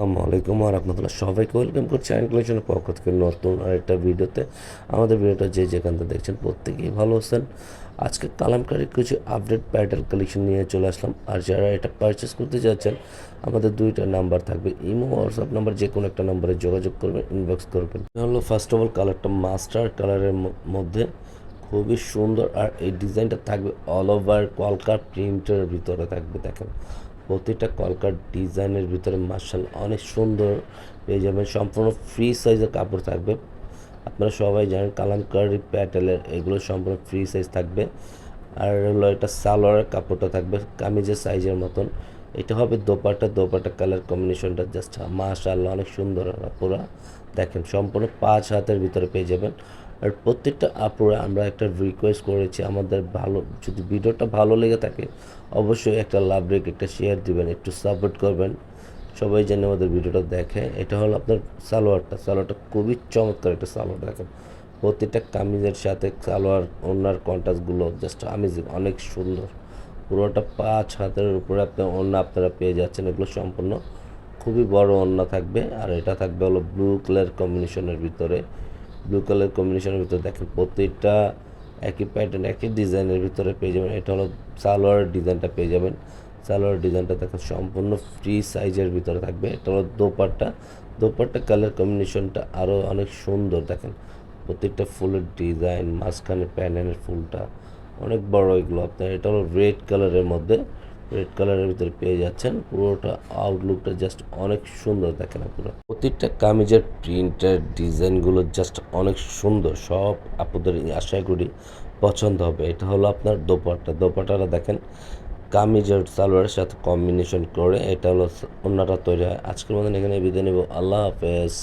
আসসালামু আলাইকুম রহমতুল্লাহ সবাইকে ওয়েলকাম করছি আইন কালেকশনের পক্ষ থেকে নতুন আরেকটা ভিডিওতে। আমাদের ভিডিওটা যে যেখান থেকে দেখছেন প্রত্যেকেই ভালো আছেন। আজকে কালামকারী কিছু আপডেট প্যাটার্ন কালেকশন নিয়ে চলে আসলাম। আর যারা এটা পারচেস করতে যাচ্ছেন, আমাদের দুইটা নাম্বার থাকবে। ইমো হোয়াটসঅ্যাপ নাম্বার যে কোনো একটা নাম্বারে যোগাযোগ করবেন ইনবক্স করবেন। হলো ফার্স্ট অফ অল কালারটা মাস্টার কালারের মধ্যে। খুবই সুন্দর আর এই ডিজাইনটা থাকবে অল ওভার কলকার প্রিন্টের ভিতরে থাকবে, দেখেন। প্রতিটা কলকার ডিজাইনের ভিতরে মার্শাল অনেক সুন্দর পেয়ে যাবেন। সম্পূর্ণ ফ্রি সাইজের কাপড় থাকবে। আপনারা সবাই জানেন কালামকারি প্যাটেলের এগুলো সম্পূর্ণ ফ্রি সাইজ থাকবে। আর হলো এটা সালোয়ারের কাপড়টা থাকবে কামিজের সাইজের মতন। এটা হবে দোপাটা দোপাটা কালার কম্বিনেশনটা জাস্ট মাশাআল্লাহ অনেক সুন্দর পুরো। দেখেন সম্পূর্ণ পাঁচ হাতের ভিতরে পেয়ে যাবেন। আর প্রত্যেকটা আপুরা আমরা একটা রিকোয়েস্ট করেছি, আমাদের ভালো, যদি ভিডিওটা ভালো লেগে থাকে, অবশ্যই একটা লাভ রেক একটা শেয়ার দিবেন, একটু সাপোর্ট করবেন। সবাই যেন আমাদের ভিডিওটা দেখে। এটা হলো আপনার সালোয়ারটা। সালোয়ারটা খুবই চমৎকার একটা সালোয়ার, দেখেন। প্রতিটা কামিজের সাথে সালোয়ার, ওনার কন্ট্রাস্টগুলো জাস্ট আমেজিং অনেক সুন্দর। পুরোটা পাঁচ হাতের উপরে আপনার ওড়না আপনারা পেয়ে যাচ্ছেন, এগুলো সম্পূর্ণ খুবই বড় ওড়না থাকবে। আর এটা থাকবে হলো ব্লু কালার কম্বিনেশনের ভিতরে। ব্লু কালার কম্বিনেশনের ভিতরে দেখেন প্রত্যেকটা একই প্যাটার্ন একই ডিজাইনের ভিতরে পেয়ে যাবেন। এটা হলো সালোয়ার ডিজাইনটা পেয়ে যাবেন। সালোয়ার ডিজাইনটা দেখেন সম্পূর্ণ ফ্রি সাইজের ভিতরে থাকবে। এটা হলো দোপাট্টা। দোপাট্টা কালার কম্বিনেশনটা আরও অনেক সুন্দর দেখেন। প্রত্যেকটা ফুলের ডিজাইন মাঝখানে প্যানেলের ফুলটা অনেক বড় এগুলো। আপনার এটা হলো রেড কালারের মধ্যে রেড কালারের ভিতরে পেয়ে যাচ্ছেন। পুরোটা আউটলুকটা জাস্ট অনেক সুন্দর দেখেন পুরো প্রতিটা কামিজের প্রিন্টের ডিজাইনগুলো জাস্ট অনেক সুন্দর। সব আপুদের আশা করি পছন্দ হবে। এটা হলো আপনার দোপাট্টা। দোপাট্টাটা দেখেন, কামিজের সালোয়ারের সাথে কম্বিনেশন করে এটা হলো অন্যটা তৈরি হয়। আজকের মতন এখানে বিদায় নেব। আল্লাহ হাফেজ।